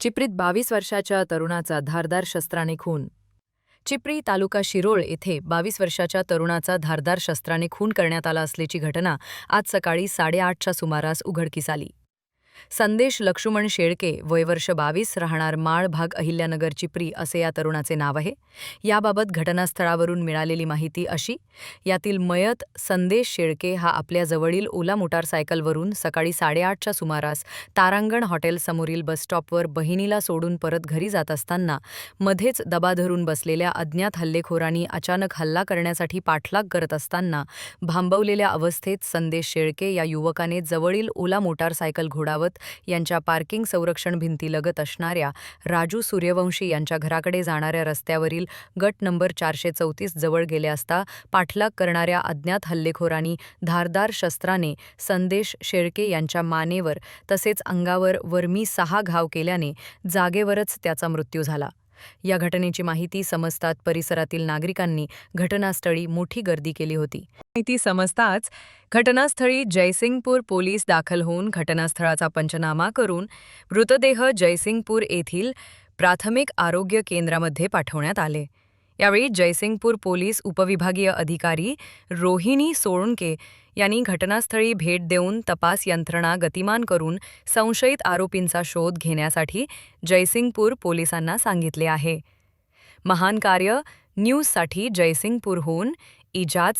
चिपरीत बावीस वर्षाच्या तरुणाचा धारदार शस्त्राने खून. चिपरी तालुका शिरोळ येथे बावीस वर्षाच्या तरुणाचा धारदार शस्त्राने खून करण्यात आला असल्याची घटना आज सकाळी साडेआठच्या सुमारास उघडकीस आली. संदेश लक्ष्मण शेळके वय वर्ष बावीस राहणार माळ भाग अहिल्यानगर चिप्री असे या तरुणाचे नाव आहे. याबाबत घटनास्थळावरून मिळालेली माहिती अशी यातील मयत संदेश शेळके हा आपल्याजवळील ओला मोटारसायकलवरून सकाळी साडेआठच्या सुमारास तारांगण हॉटेलसमोरील बसस्टॉपवर बहिणीला सोडून परत घरी जात असताना मध्येच दबा धरून बसलेल्या अज्ञात हल्लेखोरांनी अचानक हल्ला करण्यासाठी पाठलाग करत असताना भांबवलेल्या अवस्थेत संदेश शेळके या युवकाने जवळील ओला मोटारसायकल घोडावत यांच्या पार्किंग संरक्षण भिंतीलगत असणाऱ्या राजू सूर्यवंशी यांच्या घराकडे जाणाऱ्या रस्त्यावरील गट नंबर चारशे चौतीस जवळ गेले असता पाठलाग करणाऱ्या अज्ञात हल्लेखोरांनी धारदार शस्त्राने संदेश शेळके यांच्या मानेवर तसेच अंगावर वरमी सहा घाव केल्याने जागेवरच त्याचा मृत्यू झाला. या घटनेची माहिती समजतात परिसरातील नागरिकांनी घटनास्थळी मोठी गर्दी केली होती. माहिती समजताच घटनास्थळी जयसिंगपूर पोलीस दाखल होऊन घटनास्थळाचा पंचनामा करून मृतदेह जयसिंगपूर येथील प्राथमिक आरोग्य केंद्रामध्ये पाठवण्यात आले. यावेळी जयसिंगपूर पोलीस उपविभागीय अधिकारी रोहिणी सोळुंके यांनी घटनास्थळी भेट देऊन तपास यंत्रणा गतिमान करून संशयित आरोपींचा शोध घेण्यासाठी जयसिंगपूर पोलिसांना सांगितले आहे. महान कार्य न्यूजसाठी जयसिंगपूरहून इजाज